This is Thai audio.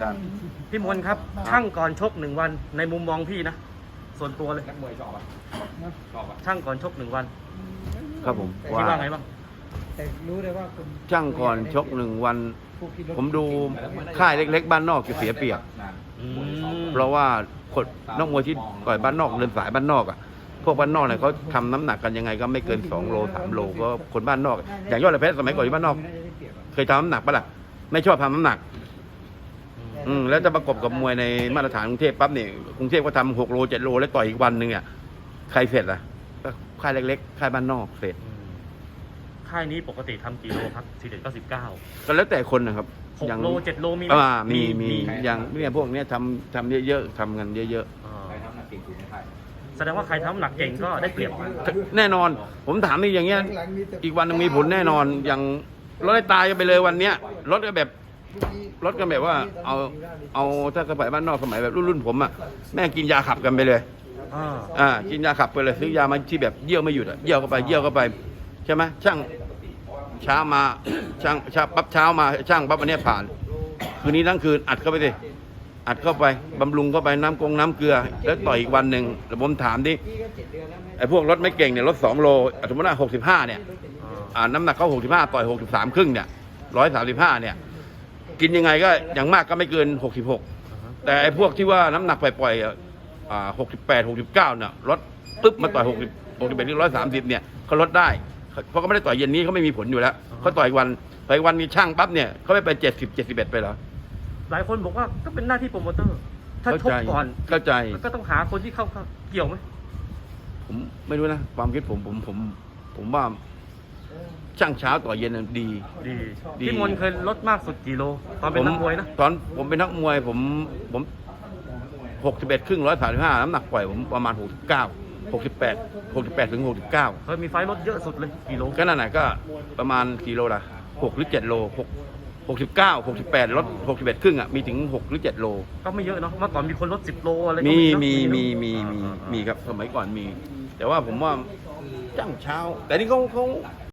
ครับพี่มนต์ครับ ช่างก่อนชกหนึ่งวันในมุมมองพี่นะ ส่วนตัวเลยนักมวยชอบอะชอบอะช่างก่อนชกหนึ่งวันครับผมคิดว่าไงบ้างแต่รู้เลยว่าคุณช่างก่อนชกหนึ่งวัน ผู้ขี่รถผมดูค่ายเล็ก ๆ บ้านนอกจะเสียเปรียบ อืมเพราะว่าคนนักมวยที่ต่อยบ้านนอกเดินสายบ้านนอกอะพวกบ้านนอกเนี่ยเขาทำน้ำหนักกันยังไงก็ไม่เกิน2โล3โลก็คนบ้านนอก อย่างยอดเหลยเพชรสมัยก่อนอยู่บ้านนอกน่าจะได้เปรียบอะเคยทำน้ำหนักปะล่ะไม่ชอบทำน้ำหนัก อืมแล้วจะประกบกับมวยในมาตรฐานกรุงเทพปั๊บเนี่ยกรุงเทพก็ทำหกโลเจ็ดโลแล้วต่อยอีกวันหนึ่งเนี่ยใครเสร็จล่ะก็ค่ายเล็กๆค่ายบ้านนอกเสร็จ อืมค่ายนี้ปกติทำกี่โลครับสี่เจ็ดเก้าสิบเก้าก็แล้วแต่คนนะครับหกอย่างโลเจ็ดโลมีไหมอ่ามีมีอย่างเนี่ยพวกเนี้ยทำทำเยอะๆทำกันเยอะอ่าใครทำหนักเก่งสุดในไทยแสดงว่าใครทำน้ำหนักเก่งก็ได้เปรียบ ๆ แน่นอน ผมถามนี่อย่างเงี้ยหลังๆมีแต่อีกวันหนึงมีผลแน่นอนอย่างรถให้ตายกันไปเลยวันเนี้ยรถก็แบบ รถกันแบบว่าเอาเอาถ้าสมัยบ้านนอกสมัยแบบรุ่นๆผมอะแม่งกินยาขับกันไปเลยอ่าอ่ากินยาขับไปเลยซื้อยามาที่แบบเยี่ยวไม่หยุดอะเยี่ยวเข้าไปเยี่ยวเข้าไปใช่ไหมช่างเช้ามาช่างเช้าปั๊บเช้ามาช่างปั๊บวันเนี้ยผ่าน คืนนี้ทั้งคืนอัดเข้าไปดิอัดเข้าไปบำรุงเข้าไปน้ำกงน้ำเกลือ แล้วต่อยอีกวันหนึ่งแต่ผมถามดิพี่ก็เจ็ดเดือนแล้วไหมไอ้พวกรถไม่เก่งเนี่ยรถสองโลสมมติว่าหกสิบห้าเนี่ยอ่าอ่าน้ำหนักเขาหกสิบห้าต่อยหกสิบสามครึ่งเนี่ยร้อยสามสิบห้าเนี่ย กินยังไงก็อย่างมากก็ไม่เกินหกสิบหกแต่ไอ้พวกที่ว่าน้ำหนักปล่อยๆอะอ่าหกสิบแปดหกสิบเก้าเนี่ยลดปึ๊บมาต่อยหกสิบหกสิบแปดที่ร้อยสามสิบเนี่ยเขาลดได้เขาเพราะเขาไม่ได้ต่อยเย็นนี้เขาไม่มีผลอยู่แล้วเขาต่อยวันต่อยวันมีช่างปั๊บเนี่ยเขาไม่ไปเจ็ดสิบเจ็ดสิบเอ็ดไปเหรอหลายคนบอกว่าก็เป็นหน้าที่โปรโมเตอร์ ถ้าเข้าชกใจก่อนเข้าใจ ก็ต้องหาคนที่เข้าเข้าเกี่ยวไหมผมไม่รู้นะ ความคิดผมผมผม ผมว่า ช่างเช้าต่อเย็นน่ะดี ดีดี พี่มนต์เคยลดมากสุดกี่โล ตอนเป็นนักมวยนะ ตอนผมเป็นนักมวยผมผมหกสิบเอ็ดครึ่งร้อยสามสิบห้าน้ำหนักปล่อยผมประมาณหกสิบเก้าหกสิบแปดหกสิบแปดถึงหกสิบเก้าเคยมีไฟล์ลดเยอะสุดเลยกี่โลก็นั่นแหละก็ประมาณกี่โลละหกหรือเจ็ดโลหกหกสิบเก้าหกสิบแปดลดหกสิบเอ็ดครึ่งอะมีถึงหกหรือเจ็ดโล ก็ไม่เยอะเนาะเมื่อก่อนมีคนลดสิบโลอะไรก็มีเนอะมีเนอะมีมีมีอ่าอ่ามีครับสมัยก่อนมี แต่ว่าผมว่าจ้างเช้า แต่นี่เขาเขา